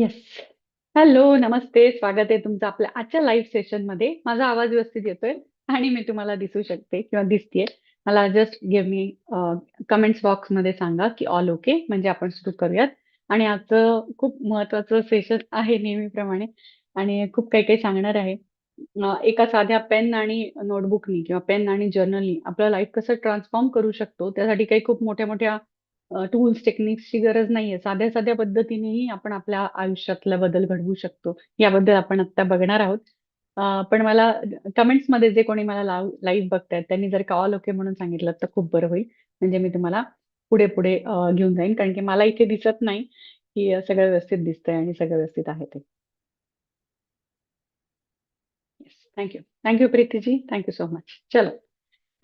Yes. Hello, नमस्ते. स्वागत आहे तुमचं आपल्या आजच्या लाईव्ह सेशनमध्ये. माझा आवाज व्यवस्थित येतोय आणि मी तुम्हाला दिसू शकते किंवा दिसतेय मला just give me comments comments बॉक्समध्ये सांगा, की ऑल ओके म्हणजे आपण सुरू करूयात. आणि आजचं खूप महत्वाचं सेशन आहे नेहमीप्रमाणे आणि खूप काही-काही सांगणार आहे. एका साध्या पेन आणि नोटबुकनी किंवा पेन आणि जर्नलनी आपलं लाईफ कसं ट्रान्सफॉर्म करू शकतो, त्यासाठी काही खूप मोठ्या-मोठ्या टूल्स, टेक्निक्सची गरज नाहीये. साध्या-साध्या पद्धतीनेही आपण आपल्या आयुष्यातला बदल घडवू शकतो. याबद्दल आपण आता बघणार आहोत. पण मला कमेंट्समध्ये जे कोणी मला लाव लाईव्ह बघतायत त्यांनी जर कॉल ओके म्हणून सांगितलं तर खूप बरं होईल. म्हणजे मी तुम्हाला पुढे-पुढे घेऊन जाईन. कारण की मला इथे दिसत नाही, की सगळं व्यवस्थित दिसतंय आणि सगळं व्यवस्थित आहे ते. Thank you thank you. Preetiji. Thank you so much. चलो.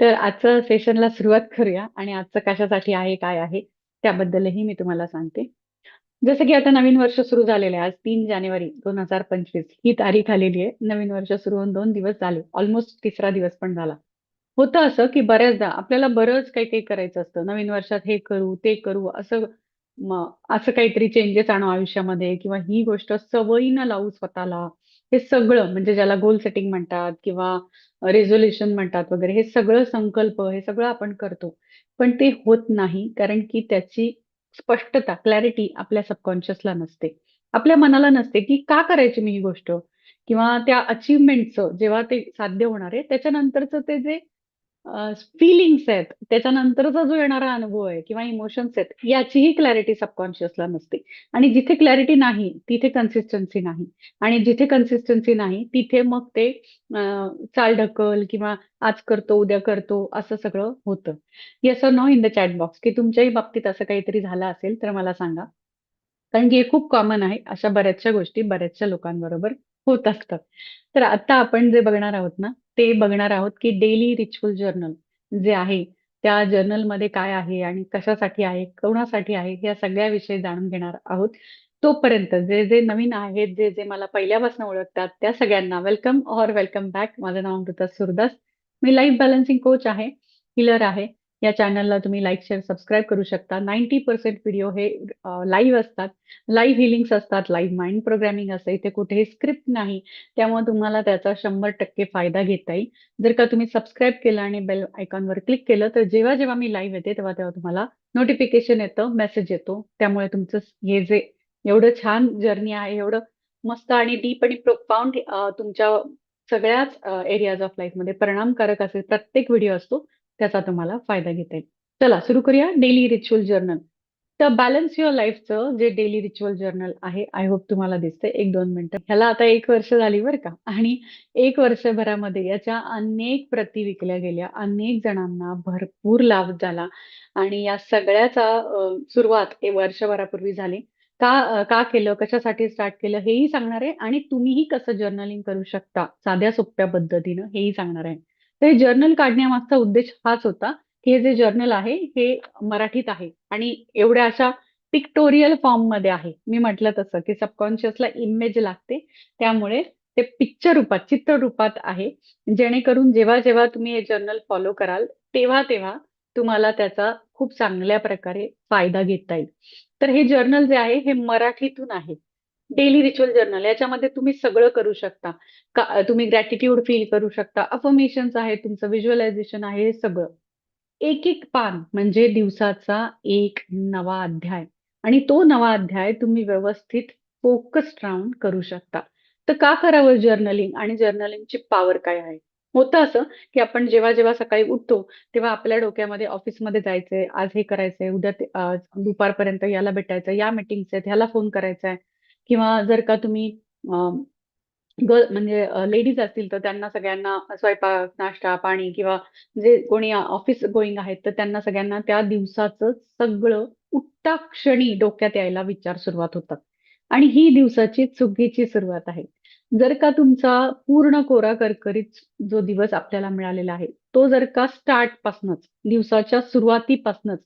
तर आजचं सेशनला सुरुवात करूया आणि आजचं कशासाठी आहे, काय आहे त्याबद्दलही मी तुम्हाला सांगते. जसं की आता नवीन वर्ष सुरू झालेलं आहे. आज तीन जानेवारी 2025 ही तारीख आलेली आहे. नवीन वर्ष सुरू होऊन दोन दिवस झाले. ऑलमोस्ट तिसरा दिवस पण झाला. होतं असं, की बऱ्याचदा आपल्याला बरंच काही-काही करायचं असतं. नवीन वर्षात हे करू, ते करू असं मग असं काहीतरी चेंजेस आणू आयुष्यामध्ये किंवा ही गोष्ट सवयीनं लावू स्वतःला. हे सगळं म्हणजे ज्याला गोल सेटिंग म्हणतात किंवा रेझोल्युशन म्हणतात वगैरे हे सगळं संकल्प, हे सगळं आपण करतो. पण ते होत नाही कारण की त्याची स्पष्टता, क्लॅरिटी आपल्या सबकॉन्शियसला नसते. आपल्या मनाला नसते, की का करायची मी ही गोष्ट? किंवा त्या अचीवमेंटचं जेव्हा ते साध्य होणार आहे, त्याच्यानंतरचं ते जे फीलिंग्स आहेत, त्याच्यानंतरचा जो येणारा अनुभव आहे किंवा इमोशन्स आहेत, याचीही क्लॅरिटी सबकॉन्शियसला नसते. आणि जिथे क्लॅरिटी नाही, तिथे कन्सिस्टन्सी नाही. आणि जिथे कन्सिस्टन्सी नाही, तिथे मग ते चाल ढकल किंवा आज करतो, उद्या करतो असं सगळं होतं. Yes or no in the chat box, की तुमच्याही बाबतीत असं काहीतरी झालं असेल तर मला सांगा. कारण की हे खूप कॉमन आहे. अशा बऱ्याचशा गोष्टी बऱ्याचशा लोकांबरोबर होत असतात. तर आता आपण जे बघणार आहोत ना, ते बघणार आहोत की डेली रिच्युअल जर्नल जे आहे, त्या जर्नलमध्ये काय आहे आणि कशासाठी आहे, कोणासाठी आहे, या सगळ्याविषयी जाणून घेणार आहोत. तोपर्यंत जे, जे नवीन आहेत, जे, जे मला पहिल्यापासून ओळखतात, त्या सगळ्यांना वेलकम ऑर वेलकम बॅक. माझं नाव अमृता सुरदास. मी लाईफ बॅलन्सिंग कोच आहे, हिलर आहे. या चॅनलला तुम्ही लाईक, शेअर, सबस्क्राईब करू शकता. 90% व्हिडिओ हे लाईव्ह असतात. लाईव्ह हिलिंग्स असतात, लाईव्ह माइंड प्रोग्रामिंग असतं. इथे कुठेही स्क्रिप्ट नाही. त्यामुळे तुम्हाला त्याचा 100% फायदा घेता येईल. जर का तुम्ही सबस्क्राईब केलं आणि बेल आयकॉनवर क्लिक केलं, तर जेव्हा-जेव्हा मी लाईव्ह येते, तेव्हा-तेव्हा तुम्हाला नोटिफिकेशन येतं, मेसेज येतो. त्यामुळे तुमचं हे जे एवढं छान जर्नी आहे, एवढं मस्त आणि डीप आणि प्रोफाउंड तुमच्या सगळ्याच एरियाज ऑफ लाईफमध्ये परिणामकारक असेल प्रत्येक व्हिडिओ असतो, त्याचा तुम्हाला फायदा घेता येईल. चला सुरू करूया डेली रिच्युअल जर्नल. तर बॅलन्स युअर लाईफचं जे डेली रिच्युअल जर्नल आहे, आय होप तुम्हाला दिसतंय. 1-2 मिनिटं. ह्याला आता एक वर्ष झाली बरं का आणि एक वर्षभरामध्ये याच्या अनेक प्रती विकल्या गेल्या. अनेक जणांना भरपूर लाभ झाला आणि या सगळ्याचा सुरुवात हे वर्षभरापूर्वी झाली. का का केलं, कशासाठी स्टार्ट केलं हेही सांगणार आहे आणि तुम्हीही कसं जर्नलिंग करू शकता साध्या सोप्या पद्धतीनं हेही सांगणार आहे. तर हे जर्नल काढण्यामागचा उद्देश हाच होता, की हे जे जर्नल आहे हे मराठीत आहे आणि एवढ्या अशा पिक्टोरियल फॉर्ममध्ये आहे. मी म्हटलं तसं, की सबकॉन्शियसला इमेज लागते. त्यामुळे ते पिक्चर रूपात, चित्र रूपात आहे. जेणेकरून जेव्हा-जेव्हा तुम्ही हे जर्नल फॉलो कराल, तेव्हा-तेव्हा तुम्हाला त्याचा खूप चांगल्या प्रकारे फायदा घेता येईल. तर हे जर्नल जे आहे हे मराठीतून आहे. डेली रिच्युअल जर्नल याच्यामध्ये तुम्ही सगळं करू शकता. का तुम्ही ग्रॅटिट्यूड फील करू शकता, अफर्मेशन्स आहे, तुमचं व्हिज्युअलायझेशन आहे, हे सगळं. एक-एक पान म्हणजे दिवसाचा एक नवा अध्याय आणि तो नवा अध्याय तुम्ही व्यवस्थित फोकस्ड राहून करू शकता. तर का करावं जर्नलिंग आणि जर्नलिंगची पॉवर काय आहे? होतं असं, की आपण जेव्हा-जेव्हा सकाळी उठतो, तेव्हा आपल्या डोक्यामध्ये ऑफिसमध्ये जायचंय, आज हे करायचंय, उद्या दुपारपर्यंत याला भेटायचं, या मीटिंग्स आहेत, ह्याला फोन करायचा आहे किंवा जर का तुम्ही गर्ल म्हणजे लेडीज असतील तर त्यांना सगळ्यांना स्वयंपाक, नाश्ता, पाणी किंवा जे कोणी ऑफिस गोईंग आहेत, तर त्यांना सगळ्यांना त्या दिवसाचं सगळं उठता क्षणी डोक्यात यायला विचार सुरुवात होतात. आणि ही दिवसाची चुकीची सुरुवात आहे. जर का तुमचा पूर्ण कोरा करकरीत जो दिवस आपल्याला मिळालेला आहे, तो जर का स्टार्टपासनंच, दिवसाच्या सुरुवातीपासूनच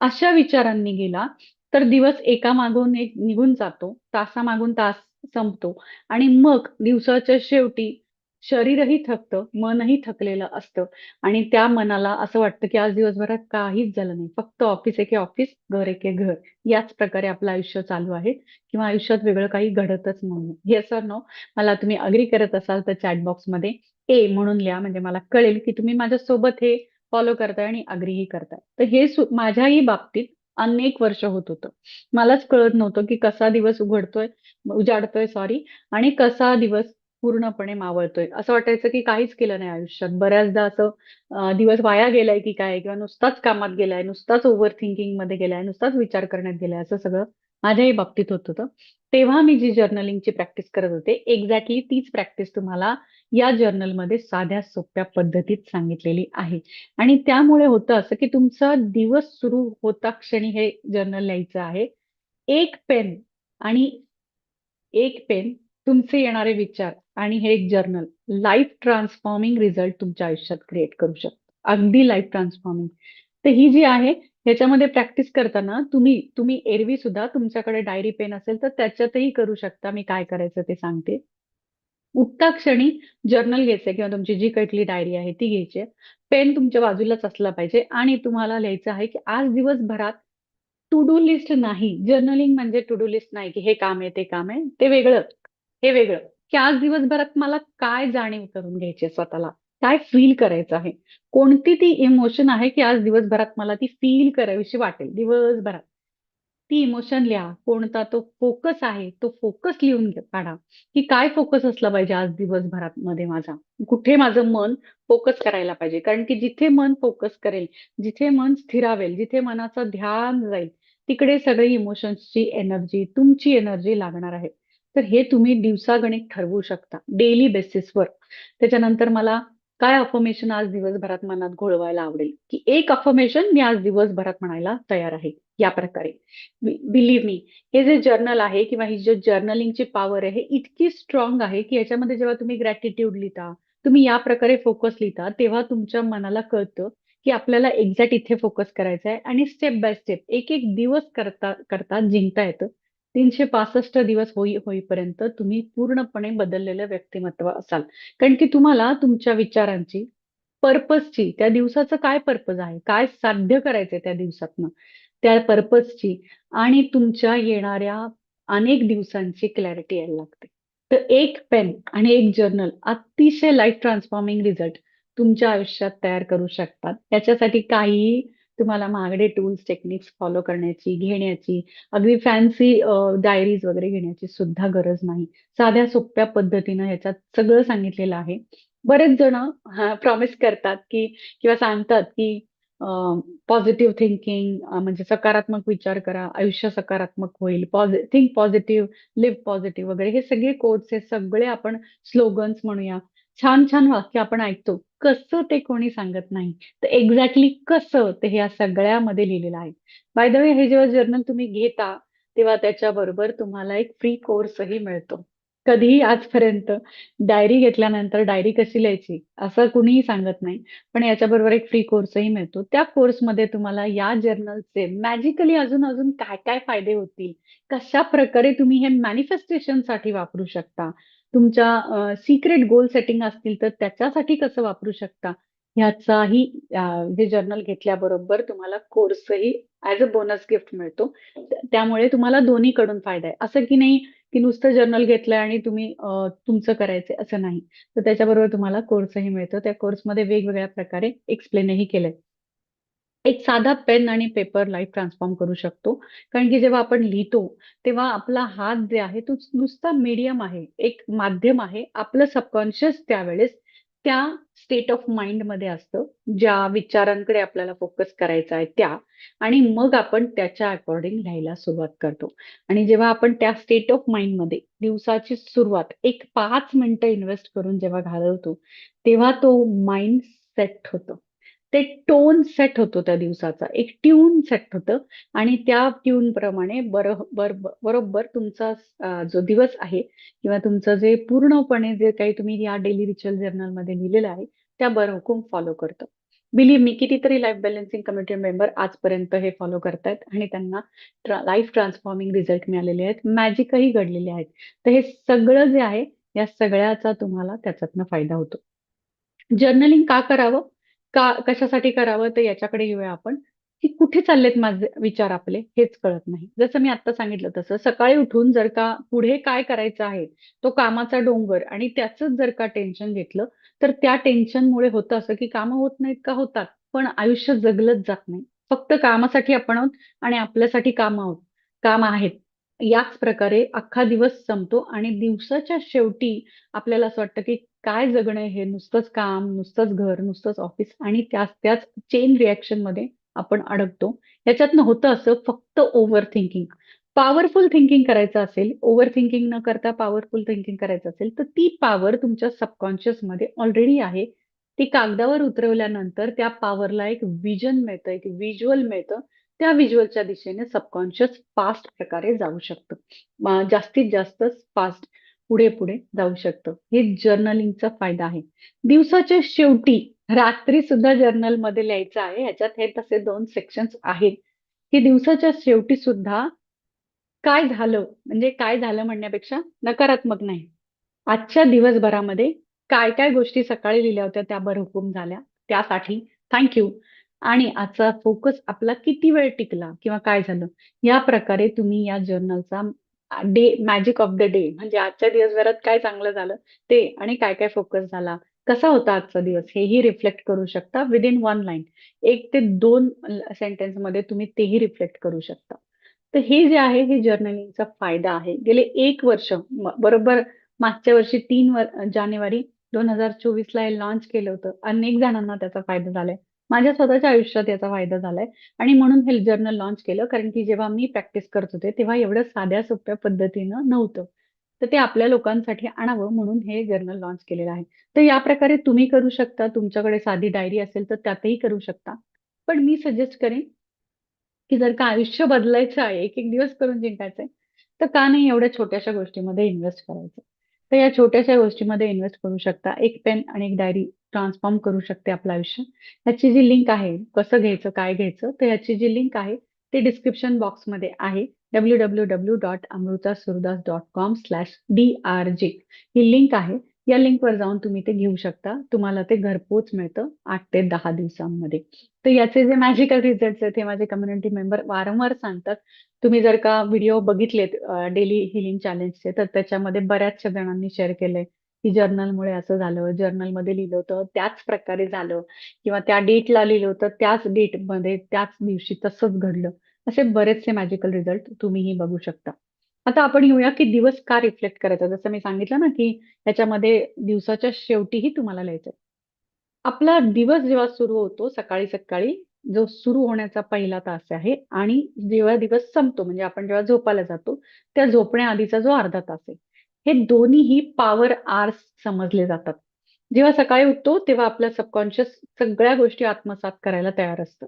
अशा विचारांनी गेला, तर दिवस एकामागून एक निघून जातो. तासामागून तास संपतो आणि मग दिवसाच्या शेवटी शरीरही थकतं, मनही थकलेलं असतं आणि त्या मनाला असं वाटतं, की आज दिवसभरात काहीच झालं नाही. फक्त ऑफिस एके ऑफिस, घर एके घर. याच प्रकारे आपलं आयुष्य चालू आहे किंवा आयुष्यात वेगळं काही घडतच नाही हे सर नो? मला तुम्ही अग्री करत असाल तर चॅट बॉक्समध्ये ए म्हणून लिहा म्हणजे मला कळेल, की तुम्ही माझ्यासोबत हे फॉलो करताय आणि अग्रीही करताय. तर हे माझ्याही बाबतीत अनेक वर्ष होत होतं. मलाच कळत नव्हतं, की कसा दिवस उघडतोय उजाडतोय सॉरी आणि कसा दिवस पूर्णपणे मावळतोय. असं वाटायचं, की काहीच केलं नाही आयुष्यात. बऱ्याचदा असं दिवस वाया गेलाय की काय किंवा नुसताच कामात गेलाय, नुसताच ओव्हर थिंकिंगमध्ये गेलाय, नुसताच विचार करण्यात गेलाय, असं सगळं माझ्याही बाबतीत होत होतं. तेव्हा मी जी जर्नलिंगची प्रॅक्टिस करत होते, एक्झॅक्टली तीच प्रॅक्टिस तुम्हाला या जर्नलमध्ये साध्या सोप्या पद्धतीत सांगितलेली आहे. आणि त्यामुळे होतं असं, की तुमचा दिवस सुरू होता क्षणी हे जर्नल लिहायचं आहे. एक पेन आणि एक पेन, तुमचे येणारे विचार आणि हे एक जर्नल लाईफ ट्रान्सफॉर्मिंग रिझल्ट तुमच्या आयुष्यात क्रिएट करू शकतो. अगदी लाईफ ट्रान्सफॉर्मिंग. तर ही जी आहे ह्याच्यामध्ये प्रॅक्टिस करताना तुम्ही तुम्ही एरवी सुद्धा तुमच्याकडे डायरी पेन असेल तर त्याच्यातही करू शकता. मी काय करायचं ते सांगते. उठता क्षणी जर्नल घ्यायचंय किंवा तुमची जी कुठली डायरी आहे ती घ्यायची आहे. पेन तुमच्या बाजूलाच असला पाहिजे आणि तुम्हाला लिहायचं आहे, की आज दिवसभरात टू डू लिस्ट नाही. जर्नलिंग म्हणजे टू डू लिस्ट नाही, की हे काम आहे, ते काम आहे. ते वेगळं, हे वेगळं, की आज दिवसभरात मला काय जाणीव करून घ्यायची स्वतःला? काय फील करायचं आहे? कोणती ती इमोशन आहे, की आज दिवसभरात मला ती फील करावीशी वाटेल दिवसभरात. ती इमोशन लिहा. कोणता तो फोकस आहे, तो फोकस लिहून काढा, की काय फोकस असला पाहिजे आज दिवसभरात मध्ये माझा? कुठे माझं मन फोकस करायला पाहिजे? कारण की जिथे मन फोकस करेल, जिथे मन स्थिरावेल, जिथे मनाचं ध्यान जाईल, तिकडे सगळी इमोशन्सची एनर्जी, तुमची एनर्जी लागणार आहे. तर हे तुम्ही दिवसागणिक ठरवू शकता, डेली बेसिसवर. त्याच्यानंतर मला काय अफर्मेशन आज दिवसभरात मनात घोळवायला आवडेल, की एक अफर्मेशन मी आज दिवसभरात म्हणायला तयार आहे. या प्रकारे. बी बिलीव्ह मी हे जे जर्नल आहे किंवा ही जे जर्नलिंगची पॉवर आहे, इतकी स्ट्रॉंग आहे, की याच्यामध्ये जेव्हा तुम्ही ग्रॅटिट्यूड लिहिता, तुम्ही या प्रकारे फोकस लिहिता, तेव्हा तुमच्या मनाला कळतं, की आपल्याला एक्झॅक्ट इथे फोकस करायचा आहे आणि स्टेप बाय स्टेप, एक-एक दिवस करता करता जिंकता येतं. 365 दिवस होई होईपर्यंत तुम्ही पूर्णपणे बदललेलं व्यक्तिमत्व असाल. कारण की तुम्हाला तुमच्या विचारांची, पर्पजची, त्या दिवसाचं काय पर्पज आहे? काय साध्य करायचंय त्या दिवसातनं? त्या पर्पजची आणि तुमच्या येणाऱ्या अनेक दिवसांची क्लॅरिटी यायला लागते. तर एक पेन आणि एक जर्नल अतिशय लाईफ ट्रान्सफॉर्मिंग रिझल्ट तुमच्या आयुष्यात तयार करू शकतात. त्याच्यासाठी काही तुम्हाला महागडे टूल्स, टेक्निक्स फॉलो करण्याची, घेण्याची, अगदी फॅन्सी डायरीज वगैरे घेण्याची सुद्धा गरज नाही. साध्या सोप्या पद्धतीनं ह्याच्यात सगळं सांगितलेलं आहे. बरेच जण प्रॉमिस करतात, की किंवा सांगतात, की पॉझिटिव्ह थिंकिंग म्हणजे सकारात्मक विचार करा, आयुष्य सकारात्मक होईल. थिंक पॉझिटिव्ह, लिव्ह पॉझिटिव्ह वगैरे हे सगळे कोट्स हे सगळे आपण स्लोगन्स म्हणूया. छान-छान वाक्य आपण ऐकतो. कसं ते कोणी सांगत नाही. तर एक्झॅक्टली कसं ते ह्या सगळ्यामध्ये लिहिलेलं आहे. बाय द वे हे जेव्हा जर्नल तुम्ही घेता, तेव्हा त्याच्याबरोबर तुम्हाला एक फ्री कोर्सही मिळतो. कधीही आजपर्यंत डायरी घेतल्यानंतर डायरी कशी लिहायची असं कुणीही सांगत नाही. पण याच्याबरोबर एक फ्री कोर्सही मिळतो. त्या कोर्समध्ये तुम्हाला या जर्नलचे मॅजिकली अजून-अजून काय-काय फायदे होतील, कशा प्रकारे तुम्ही हे मॅनिफेस्टेशनसाठी वापरू शकता, तुमच्या सिक्रेट गोल सेटिंग असतील तर त्याच्यासाठी कसं वापरू शकता, ह्याचाही हे जर्नल घेतल्याबरोबर तुम्हाला कोर्सही ऍज अ बोनस गिफ्ट मिळतो. त्यामुळे तुम्हाला दोन्हीकडून फायदा आहे. असं की नाही, की नुसतं जर्नल घेतलंय आणि तुम्ही तुमचं करायचंय असं नाही. तर त्याच्याबरोबर तुम्हाला कोर्सही मिळतो. त्या कोर्समध्ये वेगवेगळ्या प्रकारे एक्सप्लेनही केलंय. एक साधा पेन आणि पेपर लाईफ ट्रान्सफॉर्म करू शकतो. कारण की जेव्हा आपण लिहितो, तेव्हा आपला हात जे आहे तो नुसता मीडियम आहे, एक माध्यम आहे. आपलं सबकॉन्शियस त्यावेळेस त्या स्टेट ऑफ माइंडमध्ये असतं, ज्या विचारांकडे आपल्याला फोकस करायचा आहे त्या आणि मग आपण त्याच्या अकॉर्डिंग लिहायला सुरुवात करतो. आणि जेव्हा आपण त्या स्टेट ऑफ माइंडमध्ये दिवसाची सुरुवात एक पाच मिनिटं इन्व्हेस्ट करून जेव्हा घालवतो, तेव्हा तो माइंड सेट होतो. ते टोन सेट होतो त्या दिवसाचा. एक ट्यून सेट होतं आणि त्या ट्यूनप्रमाणे प्रमाणे बर बरोबर तुमचा जो दिवस आहे किंवा तुमचं जे पूर्णपणे जे काही तुम्ही या डेली रिच्युअल जर्नलमध्ये लिहिलेलं आहे, त्या बरहुकूम फॉलो करतं. बिलीव्ह मी कितीतरी लाईफ बॅलन्सिंग कमिटी मेंबर आजपर्यंत हे फॉलो करतायत आणि त्यांना ट्रा लाईफ ट्रान्सफॉर्मिंग रिझल्ट मिळालेले आहेत. मॅजिकही घडलेले आहेत. तर हे सगळं जे आहे या सगळ्याचा तुम्हाला त्याच्यातनं फायदा होतो. जर्नलिंग का करावं? का कशासाठी करावं? तर याच्याकडे येऊया आपण, की कुठे चाललेत माझे विचार आपले हेच कळत नाही. जसं मी आता सांगितलं तसं सकाळी उठून जर का पुढे काय करायचं आहे, तो कामाचा डोंगर आणि त्याचंच जर का टेन्शन घेतलं, तर त्या टेन्शनमुळे होतं असं, की कामं होत नाहीत का? होतात. पण आयुष्य जगलंच जात नाही. फक्त कामासाठी आपण आहोत आणि आपल्यासाठी काम आहोत काम आहेत. याच प्रकारे अख्खा दिवस संपतो आणि दिवसाच्या शेवटी आपल्याला असं वाटतं, की काय जगणं हे? नुसतंच काम, नुसतंच घर, नुसतंच ऑफिस आणि त्याच-त्याच चेन रिॲक्शनमध्ये आपण अडकतो. याच्यातनं होतं असं फक्त ओव्हर थिंकिंग. पॉवरफुल थिंकिंग करायचं असेल, ओव्हर थिंकिंग न करता पॉवरफुल थिंकिंग करायचं असेल, तर ती पॉवर तुमच्या सबकॉन्शियसमध्ये ऑलरेडी आहे. ती कागदावर उतरवल्यानंतर त्या पॉवरला एक व्हिजन मिळतं, एक व्हिज्युअल मिळतं. त्या व्हिज्युअलच्या दिशेने सबकॉन्शियस फास्ट प्रकारे जाऊ शकतं. जास्तीत जास्त फास्ट पुढे-पुढे जाऊ शकतं. हे जर्नलिंगचा फायदा आहे. दिवसाच्या शेवटी रात्री सुद्धा जर्नलमध्ये लिहायचं आहे. ह्याच्यात हे तसे दोन सेक्शन्स आहेत, की दिवसाच्या शेवटी सुद्धा काय झालं? म्हणजे काय झालं म्हणण्यापेक्षा नकारात्मक नाही. आजच्या दिवसभरामध्ये काय-काय गोष्टी सकाळी लिहिल्या होत्या त्या बरहुकूम झाल्या. त्यासाठी थँक यू. आणि आजचा फोकस आपला किती वेळ टिकला किंवा काय झालं? या प्रकारे तुम्ही या जर्नलचा day magic of the day म्हणजे आजच्या दिवसभरात काय चांगलं झालं ते आणि काय-काय फोकस झाला, कसा होता आजचा दिवस हेही रिफ्लेक्ट करू शकता विदीन वन लाईन. एक ते दोन सेंटेन्समध्ये तुम्ही तेही रिफ्लेक्ट करू शकता. तर हे जे आहे हे जर्नलिंगचा फायदा आहे. गेले एक वर्ष बरोबर मागच्या वर्षी तीन वर जानेवारी 2024ला हे लॉन्च केलं होतं. अनेक जणांना त्याचा फायदा झालाय. माझ्या स्वतःच्या आयुष्यात याचा फायदा झालाय आणि म्हणून हे जर्नल लॉन्च केलं कारण की जेव्हा मी प्रॅक्टिस करत होते, तेव्हा एवढं साध्या सोप्या पद्धतीनं नव्हतं. तर ते आपल्या लोकांसाठी आणावं म्हणून हे जर्नल लॉन्च केलेलं आहे. तर या प्रकारे तुम्ही करू शकता. तुमच्याकडे साधी डायरी असेल तर त्यातही करू शकता. पण मी सजेस्ट करेन, की जर का आयुष्य बदलायचं आहे, एक-एक दिवस करून जिंकायचंय, तर का नाही एवढ्या छोट्याशा गोष्टीमध्ये इन्व्हेस्ट करायचं? तर या छोट्याशा गोष्टीमध्ये इन्व्हेस्ट करू शकता. एक पेन आणि एक डायरी ट्रान्सफॉर्म करू शकते आपलं आयुष्य. ह्याची जी लिंक आहे, कसं घ्यायचं, काय घ्यायचं, तर ह्याची जी लिंक आहे, ती डिस्क्रिप्शन बॉक्समध्ये आहे. W W W dot Amruta Surudas dot com slash D R J ही लिंक आहे. या लिंकवर जाऊन तुम्ही ते घेऊ शकता. तुम्हाला ते घरपोच मिळतं आठ ते दहा दिवसांमध्ये. तर याचे जे मॅजिकल रिझल्ट आहेत, हे माझे कम्युनिटी मेंबर वारंवार सांगतात. तुम्ही जर का व्हिडिओ बघितलेत डेली हिलिंग चॅलेंजचे, तर त्याच्यामध्ये बऱ्याचशा जणांनी शेअर केलंय, की जर्नलमुळे असं झालं, जर्नलमध्ये लिहिलं होतं, त्याच प्रकारे झालं किंवा त्या डेटला लिहिलं होतं, त्याच डेटमध्ये, त्याच दिवशी तसंच घडलं. असे बरेचसे मॅजिकल रिझल्ट तुम्हीही बघू शकता. आता आपण येऊया, की दिवस का रिफ्लेक्ट करायचा? जसं मी सांगितलं ना, की याच्यामध्ये दिवसाच्या शेवटीही तुम्हाला लिहायचं आपला दिवस जेव्हा सुरू होतो सकाळी-सकाळी, जो सुरू होण्याचा पहिला तास आहे आणि जेव्हा दिवस संपतो म्हणजे आपण जेव्हा झोपायला जातो, त्या झोपण्याआधीचा जो अर्धा तास आहे. हे दोन्हीही पॉवर आर्स समजले जातात. जेव्हा सकाळी उठतो, तेव्हा आपलं सबकॉन्शियस सगळ्या गोष्टी आत्मसात करायला तयार असतं.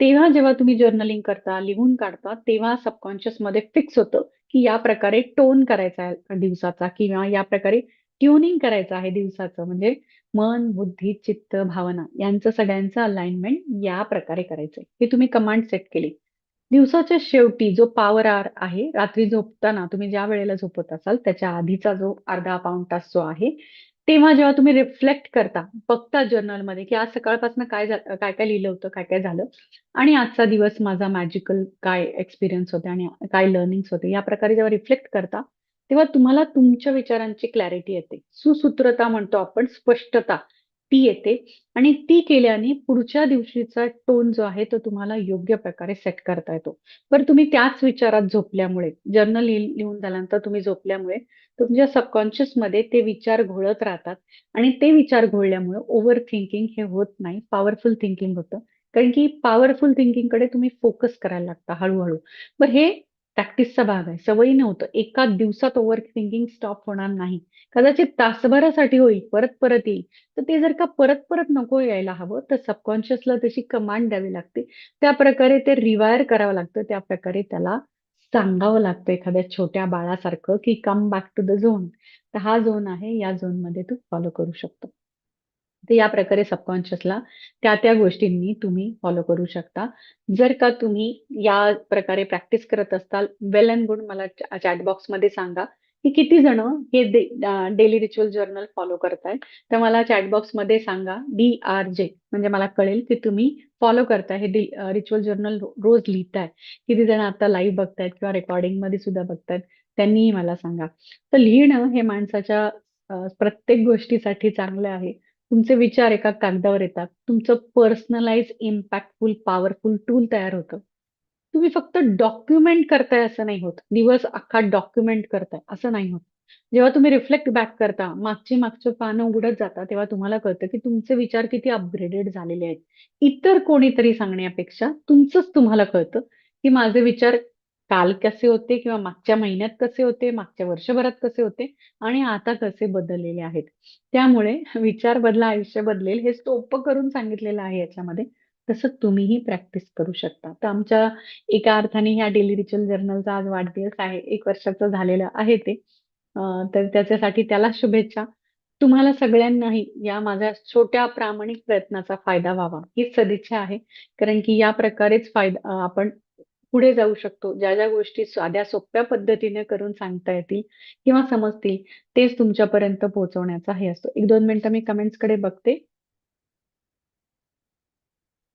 तेव्हा जेव्हा तुम्ही जर्नलिंग करता, लिहून काढता, तेव्हा सबकॉन्शियसमध्ये फिक्स होतं, की या प्रकारे टोन करायचा आहे दिवसाचा किंवा या प्रकारे ट्युनिंग करायचं आहे दिवसाचं. म्हणजे मन, बुद्धी, चित्त, भावना यांचं सगळ्यांचं अलाइनमेंट या प्रकारे करायचंय. हे तुम्ही कमांड सेट केली. दिवसाच्या शेवटी जो पॉवर आर आहे, रात्री झोपताना तुम्ही ज्या वेळेला झोपत असाल, त्याच्या आधीचा जो अर्धा पाऊण तास जो आहे, तेव्हा जेव्हा तुम्ही रिफ्लेक्ट करता, बघता जर्नलमध्ये, की आज सकाळपासून काय काय-काय लिहिलं होतं, काय-काय झालं आणि आजचा दिवस माझा मॅजिकल काय एक्सपिरियन्स होते आणि काय लर्निंग्स होते, या प्रकारे जेव्हा रिफ्लेक्ट करता, तेव्हा तुम्हाला तुमच्या विचारांची क्लॅरिटी येते. सुसूत्रता म्हणतो आपण, स्पष्टता ती येते आणि ती केल्याने पुढच्या दिवशीचा टोन जो आहे, तो तुम्हाला योग्य प्रकारे सेट करता येतो. पण तुम्ही त्याच विचारात झोपल्यामुळे, जर्नल लिहून झाल्यानंतर तुम्ही झोपल्यामुळे तुमच्या सबकॉन्शियसमध्ये ते विचार घोळत राहतात आणि ते विचार घोळल्यामुळे ओव्हर थिंकिंग हे होत नाही, पॉवरफुल थिंकिंग होतं. कारण की पॉवरफुल थिंकिंगकडे तुम्ही फोकस करायला लागता हळू-हळू. मग हे प्रॅक्टिसचा भाग आहे. सवयी नव्हतं एका दिवसात ओव्हर थिंकिंग स्टॉप होणार नाही. कदाचित तासभरासाठी होईल, परत-परत येईल. तर ते जर का परत-परत नको यायला हवं, तर सबकॉन्शियसला तशी कमांड द्यावी लागते. त्या प्रकारे ते रिवायर करावं लागतं. त्या प्रकारे त्याला सांगावं लागतं एखाद्या छोट्या बाळासारखं, की come back to the zone. तर हा झोन आहे, या झोनमध्ये तू फॉलो करू शकतो. तर या प्रकारे सबकॉन्शियसला त्या-त्या गोष्टींनी तुम्ही फॉलो करू शकता. जर का तुम्ही या प्रकारे प्रॅक्टिस करत असाल, वेल अँड गुड मला चॅट बॉक्समध्ये सांगा, की किती जण हे डेली रिच्युअल जर्नल फॉलो करतायत. तर मला चॅटबॉक्समध्ये सांगा डी आर जे म्हणजे मला कळेल की तुम्ही फॉलो करताय हे रिच्युअल जर्नल रोज लिहिताय. किती जण आता लाईव्ह बघतायत किंवा रेकॉर्डिंगमध्ये सुद्धा बघतायत त्यांनीही मला सांगा. तर लिहिणं हे माणसाच्या प्रत्येक गोष्टीसाठी चांगलं आहे. तुमचे विचार एका कागदावर येतात. तुमचं पर्सनलाइज इम्पॅक्टफुल पॉवरफुल टूल तयार होतं. तुम्ही फक्त डॉक्युमेंट करताय असं नाही होत. दिवस अख्खा डॉक्युमेंट करताय असं नाही होत. जेव्हा तुम्ही रिफ्लेक्ट बॅक करता मागची मागचं पानं उघडत जाता तेव्हा तुम्हाला कळतं की तुमचे विचार किती अपग्रेडेड झालेले आहेत. इतर कोणीतरी सांगण्यापेक्षा तुमचंच तुम्हाला कळतं की माझे विचार काल कसे होते किंवा मागच्या महिन्यात कसे होते मागच्या वर्षभरात कसे होते आणि आता कसे बदललेले आहेत. त्यामुळे विचार बदला आयुष्य बदलेल हे सोपं करून सांगितलेलं आहे याच्यामध्ये. तसं तुम्हीही प्रॅक्टिस करू शकता. तर आमच्या एका अर्थाने ह्या डेली रिच्युअल जर्नलचा आज वाढदिवस आहे. एक वर्षाचं झालेलं आहे ते. तर त्याच्यासाठी त्याला शुभेच्छा. तुम्हाला सगळ्यांनाही या माझ्या छोट्या प्रामाणिक प्रयत्नाचा फायदा व्हावा. हीच सदिच्छा आहे. कारण की या प्रकारेच फायदा आपण पुढे जाऊ शकतो. ज्या ज्या गोष्टी साध्या सोप्या पद्धतीने करून सांगता येतील किंवा समजतील तेच तुमच्यापर्यंत पोहोचवण्याचा हे असतो. एक दोन मिनिटं मी कमेंट्सकडे बघते.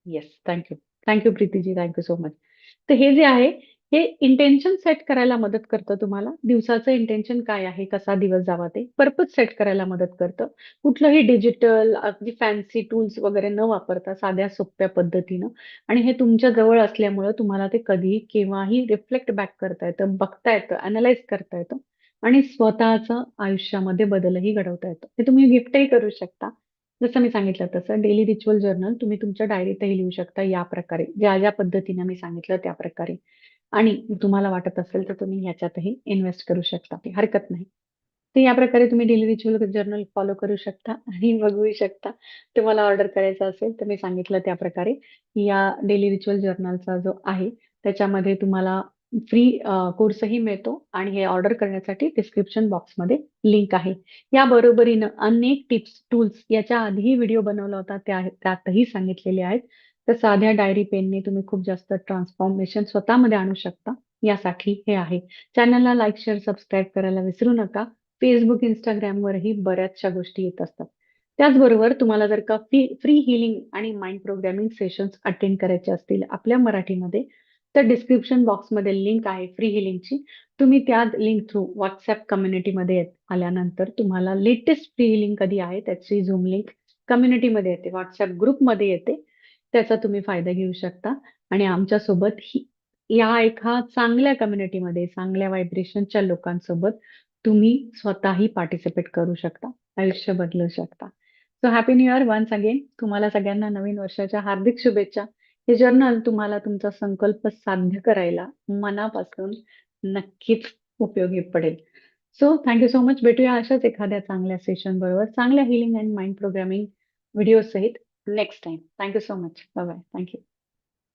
Yes thank you thank you Preetiji. Thank you so much तर हे जे आहे हे इंटेन्शन सेट करायला मदत करतं तुम्हाला? दिवसाचं इंटेन्शन काय आहे? कसा दिवस जावा ते? पर्पज सेट करायला मदत करतं. कुठलंही डिजिटल अगदी फॅन्सी टूल्स वगैरे न वापरता साध्या सोप्या पद्धतीनं. आणि हे तुमच्या जवळ असल्यामुळं तुम्हाला ते कधीही केव्हाही रिफ्लेक्ट बॅक करता येतं बघता येतं अनालाइज करता येतं आणि स्वतःचं आयुष्यामध्ये बदलही घडवता येतं. हे तुम्ही गिफ्टही करू शकता. जसं मी सांगितलं तसं डेली रिच्युअल जर्नल तुम्ही तुमच्या डायरीतही लिहू शकता या प्रकारे. ज्या ज्या पद्धतीने मी सांगितलं त्या प्रकारे. आणि तुम्हाला वाटत असेल तर तुम्ही ह्याच्यातही इन्व्हेस्ट करू शकता. हरकत नाही. तर या प्रकारे तुम्ही डेली रिच्युअल जर्नल फॉलो करू शकता आणि बघू शकता. तुम्हाला ऑर्डर करायचं असेल तर मी सांगितलं त्या प्रकारे. या डेली रिच्युअल जर्नलचा जो आहे त्याच्यामध्ये तुम्हाला फ्री कोर्सही मिळतो आणि हे ऑर्डर करण्यासाठी डिस्क्रिप्शन बॉक्समध्ये लिंक आहे. या बरोबरीनं अनेक टिप्स टूल्स याच्या आधीही व्हिडिओ बनवला होता त्या त्यातही सांगितलेले आहेत. तर साध्या डायरी पेनने तुम्ही खूप जास्त ट्रान्सफॉर्मेशन स्वतःमध्ये आणू शकता. यासाठी हे आहे. चॅनलला लाईक शेअर सबस्क्राईब करायला विसरू नका. फेसबुक इंस्टाग्रामवरही बऱ्याचशा गोष्टी येत असतात. त्याचबरोबर तुम्हाला जर का फ्री फ्री हिलिंग आणि माइंड प्रोग्रॅमिंग सेशन्स अटेंड करायचे असतील आपल्या मराठीमध्ये तर डिस्क्रिप्शन बॉक्समध्ये लिंक आहे फ्री हिलिंगची तुम्ही त्या लिंक थ्रू व्हॉट्सअप कम्युनिटीमध्ये आल्यानंतर तुम्हाला लेटेस्ट फ्री हिलिंग कधी आहे त्याची झूम लिंक कम्युनिटीमध्ये येते. व्हॉट्सअप ग्रुपमध्ये येते. त्याचा तुम्ही फायदा घेऊ शकता. आणि आमच्यासोबत ही या एका चांगल्या कम्युनिटीमध्ये चांगल्या व्हायब्रेशनच्या लोकांसोबत तुम्ही स्वतःही पार्टिसिपेट करू शकता. आयुष्य बदलू शकता. So happy new year once again तुम्हाला सगळ्यांना नवीन वर्षाच्या हार्दिक शुभेच्छा. हे जर्नल तुम्हाला तुमचा संकल्प साध्य करायला मनापासून नक्कीच उपयोगी पडेल. सो थँक्यू सो मच भेटूया अशाच एखाद्या चांगल्या सेशन बरोबर. चांगल्या healing and mind programming video सहित. next time. Thank you so much. Bye bye. Thank you.